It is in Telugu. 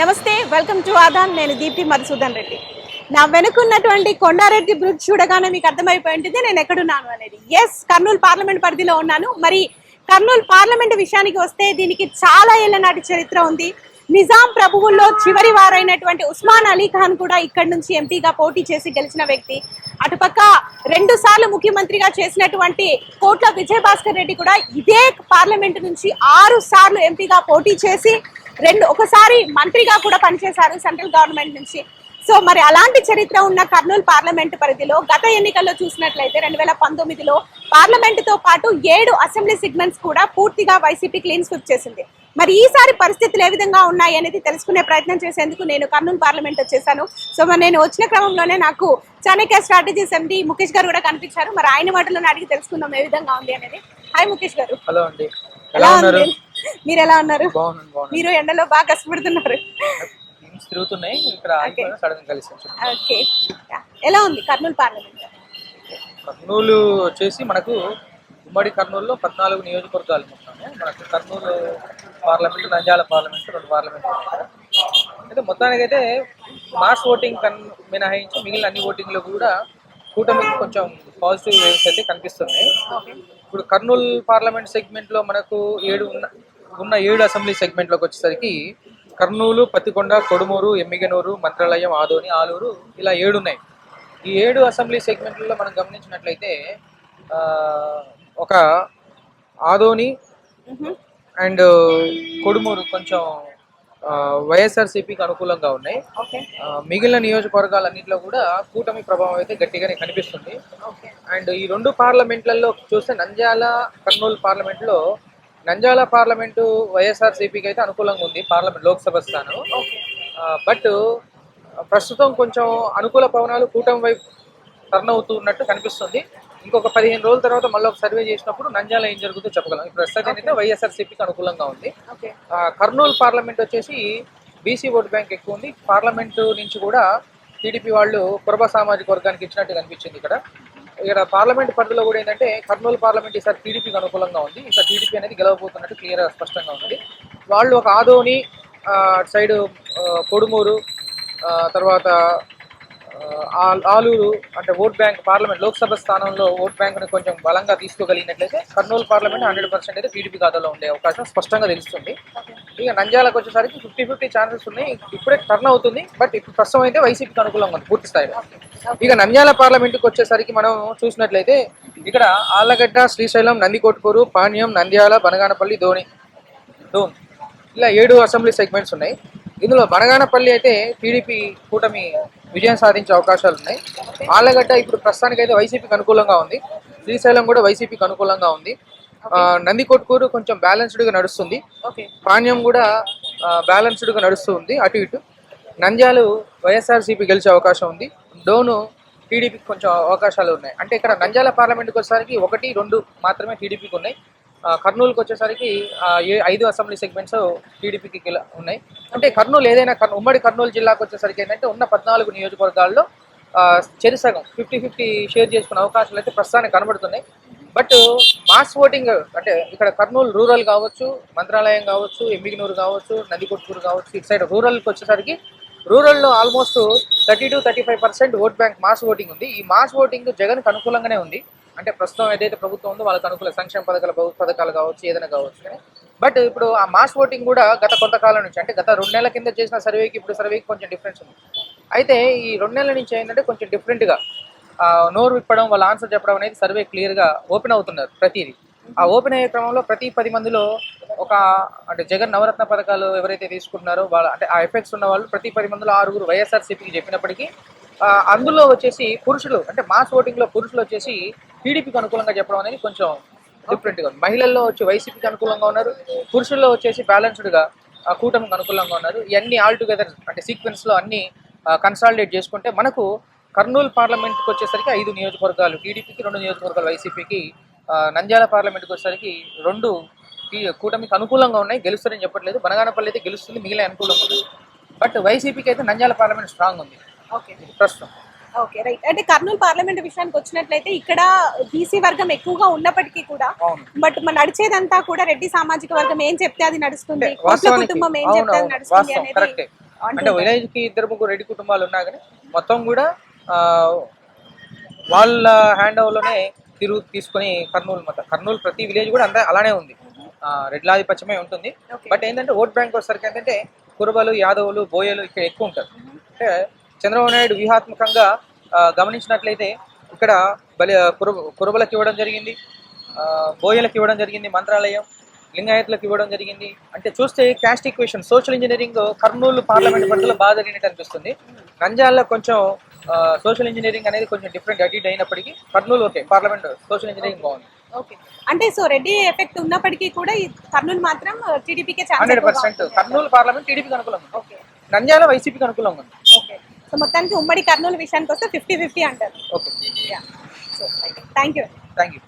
నమస్తే వెల్కమ్ టు ఆదాన్ నేను దీప్తి మధుసూదన్ రెడ్డి. నా వెనుకున్నటువంటి కొండారెడ్డి బ్రిడ్జ్ చూడగానే మీకు అర్థమైపోయి ఉంటుంది నేను ఎక్కడున్నాను అనేది. ఎస్ కర్నూలు పార్లమెంట్ పరిధిలో ఉన్నాను. మరి కర్నూలు పార్లమెంట్ విషయానికి వస్తే దీనికి చాలా ఏళ్ళ నాటి చరిత్ర ఉంది. నిజాం ప్రభువుల్లో చివరి వారైనటువంటి ఉస్మాన్ అలీ ఖాన్ కూడా ఇక్కడి నుంచి ఎంపీగా పోటీ చేసి గెలిచిన వ్యక్తి. అటుపక్క రెండు సార్లు ముఖ్యమంత్రిగా చేసినటువంటి కోట్ల విజయభాస్కర్ రెడ్డి కూడా ఇదే పార్లమెంట్ నుంచి ఆరు సార్లు ఎంపీగా పోటీ చేసి రెండు ఒకసారి మంత్రిగా కూడా పనిచేశారు సెంట్రల్ గవర్నమెంట్ నుంచి. సో మరి అలాంటి చరిత్ర ఉన్న కర్నూలు పార్లమెంట్ పరిధిలో గత ఎన్నికల్లో చూసినట్లయితే రెండు వేల పంతొమ్మిదిలో పార్లమెంట్తో పాటు ఏడు అసెంబ్లీ సిగ్మెంట్స్ కూడా పూర్తిగా వైసీపీ క్లీన్ స్విప్ చేసింది. మరి ఈసారి పరిస్థితులు ఏ విధంగా ఉన్నాయి అనేది తెలుసుకునే ప్రయత్నం చేసేందుకు నేను కర్నూలు పార్లమెంట్ వచ్చేసాను. సో మరి నేను వచ్చిన క్రమంలోనే నాకు చాణక్య స్ట్రాటజీస్ ఎండి ముఖేష్ గారు కూడా కనిపించారు. మరి ఆయన మాటలను అడిగి తెలుసుకుందాం ఏ విధంగా ఉంది అనేది. హాయ్ ముఖేష్ గారు. హలో అండి. ఎలా మీరు ఎలా ఉన్నారు మీరు ఎండలో బాగా కష్టపడుతున్నారు. తిరుగుతున్నాయి ఇక్కడ సడన్ కలిసి. ఓకే ఎలా ఉంది కర్నూలు పార్లమెంట్? కర్నూలు వచ్చేసి మనకు ఉమ్మడి కర్నూలులో పద్నాలుగు నియోజకవర్గాలు మనకు కర్నూలు పార్లమెంట్ నంద్యాల పార్లమెంట్ రెండు పార్లమెంట్ అయితే మొత్తానికి అయితే మాస్ ఓటింగ్ కన్ మినహాయించి మిగిలిన అన్ని ఓటింగ్లో కూడా కూటమికి కొంచెం పాజిటివ్ వేవ్స్ అయితే కనిపిస్తున్నాయి. ఇప్పుడు కర్నూలు పార్లమెంట్ సెగ్మెంట్లో మనకు ఏడు ఉన్న ఉన్న ఏడు అసెంబ్లీ సెగ్మెంట్లోకి వచ్చేసరికి కర్నూలు పత్తికొండ కొడుమూరు ఎమ్మిగనూరు మంత్రాలయం ఆదోని ఆలూరు ఇలా ఏడు ఉన్నాయి. ఈ ఏడు అసెంబ్లీ సెగ్మెంట్లలో మనం గమనించినట్లయితే ఒక ఆదోని అండ్ కొడుమూరు కొంచెం వైఎస్ఆర్సీపీకి అనుకూలంగా ఉన్నాయి. మిగిలిన నియోజకవర్గాలన్నింటిలో కూడా కూటమి ప్రభావం అయితే గట్టిగానే కనిపిస్తుంది. అండ్ ఈ రెండు పార్లమెంట్లలో చూస్తే నంద్యాల కర్నూలు పార్లమెంట్లో నంద్యాల పార్లమెంటు వైఎస్ఆర్సీపీకి అయితే అనుకూలంగా ఉంది పార్లమెంట్ లోక్సభ స్థానం. బట్ ప్రస్తుతం కొంచెం అనుకూల పవనాలు కూటమి వైపు టర్న్ అవుతూ ఉన్నట్టు కనిపిస్తుంది. ఇంకొక పదిహేను రోజుల తర్వాత మళ్ళీ ఒక సర్వే చేసినప్పుడు నంద్యాల ఏం జరుగుతుందో చెప్పగలం. ఇప్పుడు ప్రస్తుతం అయితే వైఎస్ఆర్సీపీకి అనుకూలంగా ఉంది. కర్నూలు పార్లమెంట్ వచ్చేసి బీసీ ఓట్ బ్యాంక్ ఎక్కువ ఉంది. పార్లమెంటు నుంచి కూడా టీడీపీ వాళ్ళు కురబ సామాజిక వర్గానికి ఇచ్చినట్టు కనిపించింది ఇక్కడ. ఇక్కడ పార్లమెంట్ పరిధిలో కూడా ఏంటంటే కర్నూలు పార్లమెంట్ ఈసారి టీడీపీకి అనుకూలంగా ఉంది. ఇంకా టీడీపీ అనేది గెలవబోతున్నట్టు క్లియర్ స్పష్టంగా ఉంది. వాళ్ళు ఒక ఆదోని అటు సైడ్ కొడుమూరు తర్వాత ఆలూరు అంటే ఓట్ బ్యాంక్ పార్లమెంట్ లోక్సభ స్థానంలో ఓట్ బ్యాంక్ని కొంచెం బలంగా తీసుకోగలిగినట్లయితే కర్నూలు పార్లమెంట్ హండ్రెడ్ పర్సెంట్ అయితే టీడీపీ ఖాతాలో ఉండే అవకాశం స్పష్టంగా తెలుస్తుంది. ఇక నంద్యాలకు వచ్చేసరికి ఫిఫ్టీ ఫిఫ్టీ ఛాన్సెస్ ఉన్నాయి. ఇప్పుడే టర్న్ అవుతుంది బట్ ఇప్పుడు ప్రస్తుతం అయితే వైసీపీకి అనుకూలంగా ఉంది పూర్తి స్థాయిలో. ఇక నంద్యాల పార్లమెంట్కి వచ్చేసరికి మనం చూసినట్లయితే ఇక్కడ ఆళ్ళగడ్డ శ్రీశైలం నందికొట్కూరు పాణ్యం నంద్యాల బనగానపల్లి ధోని డోన్ ఇలా ఏడు అసెంబ్లీ సెగ్మెంట్స్ ఉన్నాయి. ఇందులో బనగానపల్లి అయితే టీడీపీ కూటమి విజయం సాధించే అవకాశాలు ఉన్నాయి. ఆళ్ళగడ్డ ఇప్పుడు ప్రస్తుతానికి అయితే వైసీపీకి అనుకూలంగా ఉంది. శ్రీశైలం కూడా వైసీపీకి అనుకూలంగా ఉంది. ఆ, నందికొట్కూరు కొంచెం బ్యాలెన్స్డ్గా నడుస్తుంది. ఓకే. పాణ్యం కూడా బ్యాలెన్స్డ్గా నడుస్తూ ఉంది అటు ఇటు. నంద్యాలు వైఎస్ఆర్సీపీ గెలిచే అవకాశం ఉంది. డోను టీడీపీకి కొంచెం అవకాశాలు ఉన్నాయి. అంటే ఇక్కడ నంద్యాల పార్లమెంట్కి వచ్చేసరికి ఒకటి రెండు మాత్రమే టీడీపీకి ఉన్నాయి. కర్నూలుకి వచ్చేసరికి ఏ- ఐదు అసెంబ్లీ సెగ్మెంట్స్ టీడీపీకి ఉన్నాయి. అంటే కర్నూలు ఏదైనా కర్నూ ఉమ్మడి కర్నూలు జిల్లాకు వచ్చేసరికి ఏంటంటే ఉన్న పద్నాలుగు నియోజకవర్గాల్లో ఆ, చెరిసగం ఫిఫ్టీ ఫిఫ్టీ షేర్ చేసుకునే అవకాశాలు అయితే ప్రస్తుతానికి కనబడుతున్నాయి. బట్ మాస్ ఓటింగ్ అంటే ఇక్కడ కర్నూలు రూరల్ కావచ్చు మంత్రాలయం కావచ్చు ఎమ్మిగినూరు కావచ్చు నందికొట్కూరు కావచ్చు ఇటు సైడ్ రూరల్కి వచ్చేసరికి రూరల్లో almost thirty to thirty five percent vote bank mass voting ఉంది. ఈ మాస్ ఓటింగ్ జగన్కి అనుకూలంగానే ఉంది. అంటే ప్రస్తుతం ఏదైతే ప్రభుత్వం ఉందో వాళ్ళకి అనుకూల సంక్షేమ పథకాలు ప్రభుత్వ పథకాలు కావచ్చు ఏదైనా కావచ్చు. కానీ బట్ ఇప్పుడు ఆ మాస్ ఓటింగ్ కూడా గత కొంతకాలం నుంచి అంటే గత రెండు నెలల కింద చేసిన సర్వేకి ఇప్పుడు సర్వేకి కొంచెం డిఫరెన్స్ ఉంది. అయితే ఈ రెండు నెలల నుంచి ఏంటంటే కొంచెం డిఫరెంట్గా నోరు విప్పడం వాళ్ళ ఆన్సర్ చెప్పడం అనేది సర్వే క్లియర్గా ఓపెన్ అవుతున్నారు ప్రతిదీ. ఆ ఓపెన్ అయ్యే క్రమంలో ప్రతి పది మందిలో ఒక అంటే జగన్ నవరత్న పథకాలు ఎవరైతే తీసుకుంటున్నారో వాళ్ళ అంటే ఆ ఎఫెక్ట్స్ ఉన్న వాళ్ళు ప్రతి పది మందిలో ఆరుగురు వైఎస్ఆర్సీపీకి చెప్పినప్పటికీ అందులో వచ్చేసి పురుషులు అంటే మాస్ ఓటింగ్లో పురుషులు వచ్చేసి టీడీపీకి అనుకూలంగా చెప్పడం అనేది కొంచెం డిఫరెంట్గా ఉంది. మహిళల్లో వచ్చి వైసీపీకి అనుకూలంగా ఉన్నారు. పురుషుల్లో వచ్చేసి బ్యాలెన్స్డ్గా ఆ కూటమికి అనుకూలంగా ఉన్నారు. ఇవన్నీ ఆల్ టుగెదర్ అంటే సీక్వెన్స్లో అన్ని కన్సాలిడేట్ చేసుకుంటే మనకు కర్నూలు పార్లమెంట్కి వచ్చేసరికి ఐదు నియోజకవర్గాలు టీడీపీకి రెండు నియోజకవర్గాలు వైసీపీకి నంద్యాల పార్లమెంట్కి వచ్చేసరికి రెండు కూటమికి అనుకూలంగా ఉన్నాయి. గెలుస్తారని చెప్పట్లేదు. బనగానపల్లి అయితే గెలుస్తుంది. మిగిలిన అనుకూలంగా ఉంది. బట్ వైసీపీకి అయితే నంద్యాల పార్లమెంట్ స్ట్రాంగ్ ఉంది. ఓకే. ప్రస్తుతం. ఓకే రైట్ అంటే కర్నూలు పార్లమెంట్ విషయానికి వచ్చినట్లయితే ఇక్కడ బీసీ వర్గం ఎక్కువగా ఉన్నప్పటికీ కూడా బట్ మన నడిచేదంతా కూడా రెడ్డి సామాజిక వర్గం ఏం చెప్తే అది నడుస్తుంది? కుటుంబం ఏం చెప్తే అది నడుస్తుంది అనేది అంటే విలేజ్కి ఇద్దరు ముగ్గురు రెడ్డి కుటుంబాలు ఉన్నా కానీ మొత్తం కూడా వాళ్ళ హ్యాండ్లోనే తిరుగు తీసుకొని కర్నూలు మొత్తం కర్నూలు ప్రతి విలేజ్ కూడా అంతా అలానే ఉంది. రెడ్లాధిపత్యమే ఉంటుంది. బట్ ఏంటంటే ఓట్ బ్యాంక్ వచ్చేసరికి ఏంటంటే కురబలు యాదవులు బోయలు ఇక్కడ ఎక్కువ ఉంటారు. అంటే చంద్రబాబు నాయుడు వ్యూహాత్మకంగా గమనించినట్లయితే ఇక్కడ బలి కుర కురబలకు ఇవ్వడం జరిగింది. బోయలకు ఇవ్వడం జరిగింది మంత్రాలయం లింగాయతులకు ఇవ్వడం జరిగింది. అంటే చూస్తే caste equation social engineering Kurnool parliament పరిధిలో బాగా జరిగినట్టు అనిపిస్తుంది. నంద్యాలలో కొంచెం సోషల్ ఇంజనీరింగ్ అనేది కొంచెం డిఫరెంట్ అడిట్ అయినప్పటికీ Kurnool okay parliament social engineering బాగుంది. ఓకే. అంటే సో రెడ్డి ఎఫెక్ట్ ఉన్నప్పటికీ కూడా కర్నూలు మాత్రం టీడీపీకే హండ్రెడ్ పర్సెంట్ కర్నూలు పార్లమెంట్ టీడీపీకి అనుకూలంగా నంద్యాల వైసీపీకి అనుకూలంగా ఉంది. ఓకే. సో మొత్తానికి ఉమ్మడి కర్నూలు విషయానికి వస్తే ఫిఫ్టీ ఫిఫ్టీ అంటారు. Okay thank you thank you